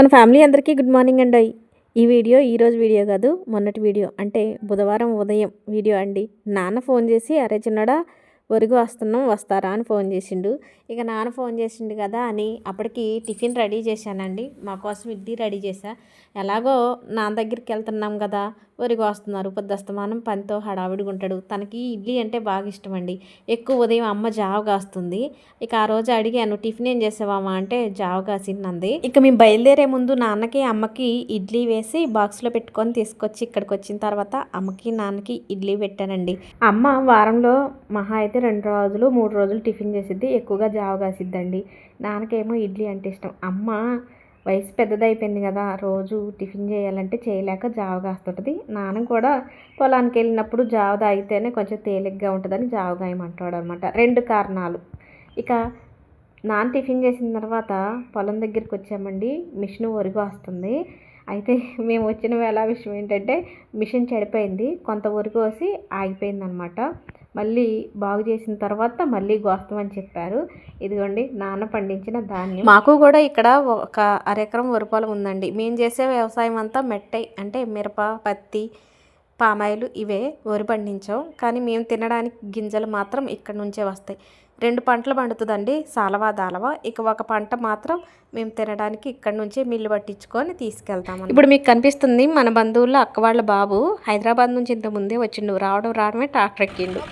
మన ఫ్యామిలీ అందరికీ good morning అండి. ఈ వీడియో ఈరోజు వీడియో కాదు మొన్నటి వీడియో. అంటే బుధవారం ఉదయం వీడియో అండి. నాన్న ఫోన్ చేసి అరే చిన్నడా వరుగు వస్తున్నాం వస్తారా? అని ఫోన్ చేసిండు. ఇక నాన్న ఫోన్ చేసిండు కదా అని అప్పటికి టిఫిన్ రెడీ చేశానండి. మా కోసం ఇడ్లీ రెడీ చేశా. ఎలాగో నాన్న దగ్గరికి వెళ్తున్నాం కదా ఒరిగి వస్తున్నారు. పొద్దుస్తమానం పనితో హడావిడిగా ఉంటాడు తనకి ఇడ్లీ అంటే బాగా ఇష్టం అండి ఎక్కువ ఉదయం అమ్మ జావ కాస్తుంది. ఇక ఆ రోజు అడిగాను టిఫిన్ ఏం చేసావమ్మా? అంటే జావ కాసిందంది. ఇక మేము బయలుదేరే ముందు నాన్నకి అమ్మకి ఇడ్లీ వేసి బాక్స్లో పెట్టుకొని తీసుకొచ్చి ఇక్కడికి వచ్చిన తర్వాత అమ్మకి నాన్నకి ఇడ్లీ పెట్టానండి. అమ్మ వారంలో మహా అయితే రెండు రోజులు మూడు రోజులు టిఫిన్ చేసిద్ది. ఎక్కువగా జావ కాసిద్దండి. నాన్నకేమో ఇడ్లీ అంటే ఇష్టం. అమ్మ వయసు పెద్దదైపోయింది కదా రోజు టిఫిన్ చేయాలంటే చేయలేక జావ కాస్తుంటుంది. నాన్న కూడా పొలానికి వెళ్ళినప్పుడు జావ తాగితేనే కొంచెం తేలిగ్గా ఉంటుందని జావ గాయమంటాడు అనమాట రెండు కారణాలు. ఇక నాన్న టిఫిన్ చేసిన తర్వాత పొలం దగ్గరికి వచ్చామండి మిషన్ ఒరుగు వస్తుంది అయితే మేము వచ్చిన వేళ విషయం ఏంటంటే మిషన్ చెడిపోయింది కొంత ఒరుగు వచ్చి ఆగిపోయింది అనమాట మళ్ళీ బాగు చేసిన తర్వాత మళ్ళీ గోస్తామని చెప్పారు. ఇదిగోండి నాన్న పండించిన ధాన్యం. మాకు కూడా ఇక్కడ ఒక అరెకరం వరిపొలం ఉందండి. మేము చేసే వ్యవసాయం అంతా మెట్టై అంటే మిరప పత్తి పామాయిలు ఇవే వరి పండించాం. కానీ మేము తినడానికి గింజలు మాత్రం ఇక్కడ నుంచే వస్తాయి. రెండు పంటలు పండుతుందండి సాలవా దాలవా. ఇక ఒక పంట మాత్రం మేము తినడానికి ఇక్కడ నుంచే మిల్లు పట్టించుకొని తీసుకెళ్తాము ఇప్పుడు మీకు కనిపిస్తుంది మన బంధువుల్లో అక్క వాళ్ళ బాబు హైదరాబాద్ నుంచి ఇంత ముందే వచ్చిండు. రావడం రావడమే ట్రాక్టర్ ఎక్కిండు.